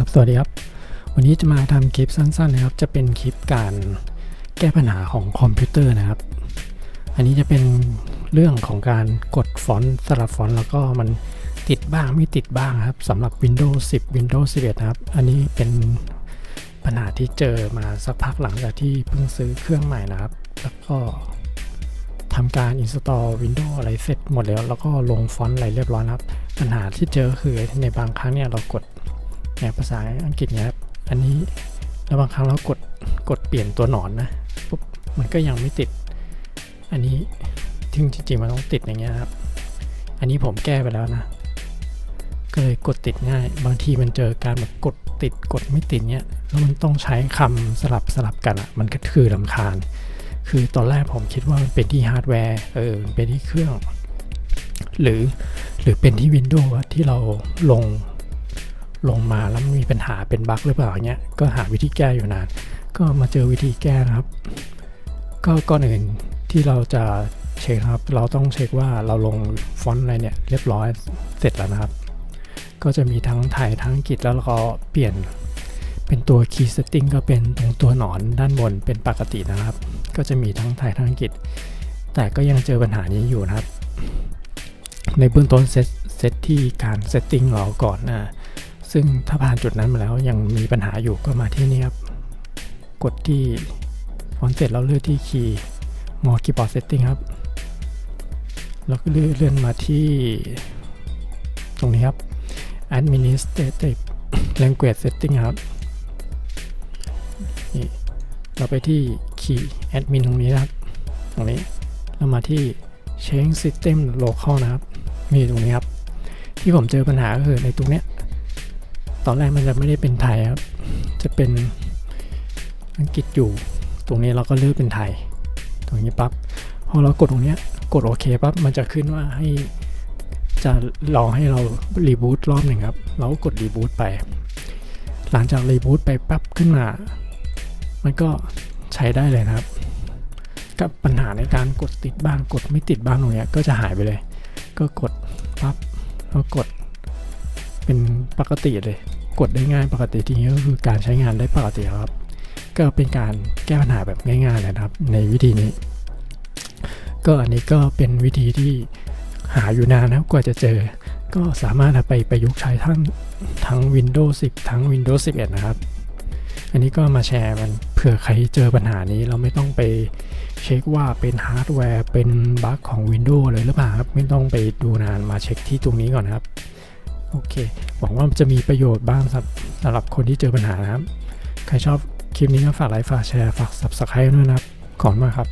ครับ สวัสดีครับ วันนี้จะมาทำคลิปสั้นๆนะครับ จะเป็นคลิปการแก้ปัญหาของคอมพิวเตอร์นะครับ อันนี้จะเป็นเรื่องของการกดฟอนต์สลับฟอนต์แล้วก็มันติดบ้างไม่ติดบ้างครับสำหรับ Windows 10 Windows 11 นะครับ อันนี้เป็นปัญหาที่เจอมาสักพักหลังจากที่เพิ่งซื้อเครื่องใหม่นะครับ แล้วก็ทำการ install Windows อะไรเสร็จหมดแล้ว แล้วก็ลงฟอนต์อะไรเรียบร้อยนะครับ ปัญหาที่เจอคือในบางครั้งเนี่ยเรากด เนี่ยภาษาอังกฤษเนี่ยครับ อันนี้แล้วบางครั้งเรากดกดเปลี่ยนตัวหนอนนะปุ๊บมันก็ยังไม่ติด อันนี้ถึงจริงๆมันต้องติดอย่างเงี้ยครับ อันนี้ผมแก้ไปแล้วนะ ก็เลยกดติดง่าย บางทีมันเจอการแบบกดติดกดไม่ติดเนี่ยแล้วมันต้องใช้คำสลับสลับกันอะ่ะ มันก็คือลำคาญ คือตอนแรกผมคิดว่ามันเป็นที่ฮาร์ดแวร์ เออเป็นที่เครื่อง หรือหรือเป็นที่ Windows อะที่เราลง ลงมาแล้วมีปัญหาเป็นบั๊กหรือเปล่าเงี้ยก็หาวิธีแก้อยู่นาน ก็มาเจอวิธีแก้นะครับ ก็ก่อนอื่นที่เราจะเช็คครับ เราต้องเช็คว่าเราลงฟอนต์อะไรเนี่ยเรียบร้อยเสร็จแล้วนะครับ ก็จะมีทั้งไทยทั้งอังกฤษแล้วเราก็เปลี่ยนเป็นตัว key setting ก็เป็นตรงตัวหนอนด้านบนเป็นปกตินะครับ ก็จะมีทั้งไทยทั้งอังกฤษ แต่ก็ยังเจอปัญหานี้อยู่นะครับ ในเบื้องต้นเซตเซตที่การเซตติ้งเราก่อนนะ ซึ่งถ้าผ่านจุดนั้นมาแล้วยังมีปัญหาอยู่ก็มาที่นี่ครับ กดที่ฟอนต์เสร็จแล้วเลือกที่คีย์มอคีย์บอร์ดเซตติ้งครับ แล้วก็เลื่อนเลื่อนมาที่ ตรงนี้ครับ administrative language setting ครับนี่เราไปที่ key admin ตรงนี้นะครับตรงนี้เรามาที่ change system local นะครับ มีตรงนี้ครับ ที่ผมเจอปัญหาก็คือในตรงเนี้ย ตอนแรกมันจะไม่ได้เป็นไทยครับ จะเป็นอังกฤษอยู่ ตรงนี้เราก็เลือกเป็นไทย ตรงนี้ปั๊บ พอเรากดตรงนี้กดโอเคปั๊บ มันจะขึ้นว่าให้จะรอให้เรารีบูตรอบหนึ่งครับ เราก็กดรีบูตไป หลังจากรีบูตไปปั๊บขึ้นมา มันก็ใช้ได้เลยนะครับ กับปัญหาในการกดติดบ้างกดไม่ติดบ้างตรงนี้ก็จะหายไปเลย ก็กดปั๊บแล้วกด ปกติเลย กดได้ง่ายปกติทีนี้ก็คือการใช้งานได้ปกติครับ ก็เป็นการแก้ปัญหาแบบง่ายๆเลยนะครับ ในวิธีนี้ ก็อันนี้ก็เป็นวิธีที่หาอยู่นานนะครับกว่าจะเจอ ก็สามารถไปประยุกต์ใช้ทั้งทั้ง Windows 10 ทั้ง Windows 11 นะครับ อันนี้ก็มาแชร์มันเผื่อใครเจอปัญหานี้เราไม่ต้องไปเช็คว่าเป็นฮาร์ดแวร์เป็นบั๊กของ Windows เลยหรือเปล่าครับ ไม่ต้องไปดูนานมาเช็คที่ตรงนี้ก่อนครับ โอเค หวังว่าจะมีประโยชน์บ้างสำหรับคนที่เจอปัญหานะครับ ใครชอบคลิปนี้ก็ฝากไลค์ฝากแชร์ฝาก Subscribe ด้วยนะครับ ขอบคุณมากครับ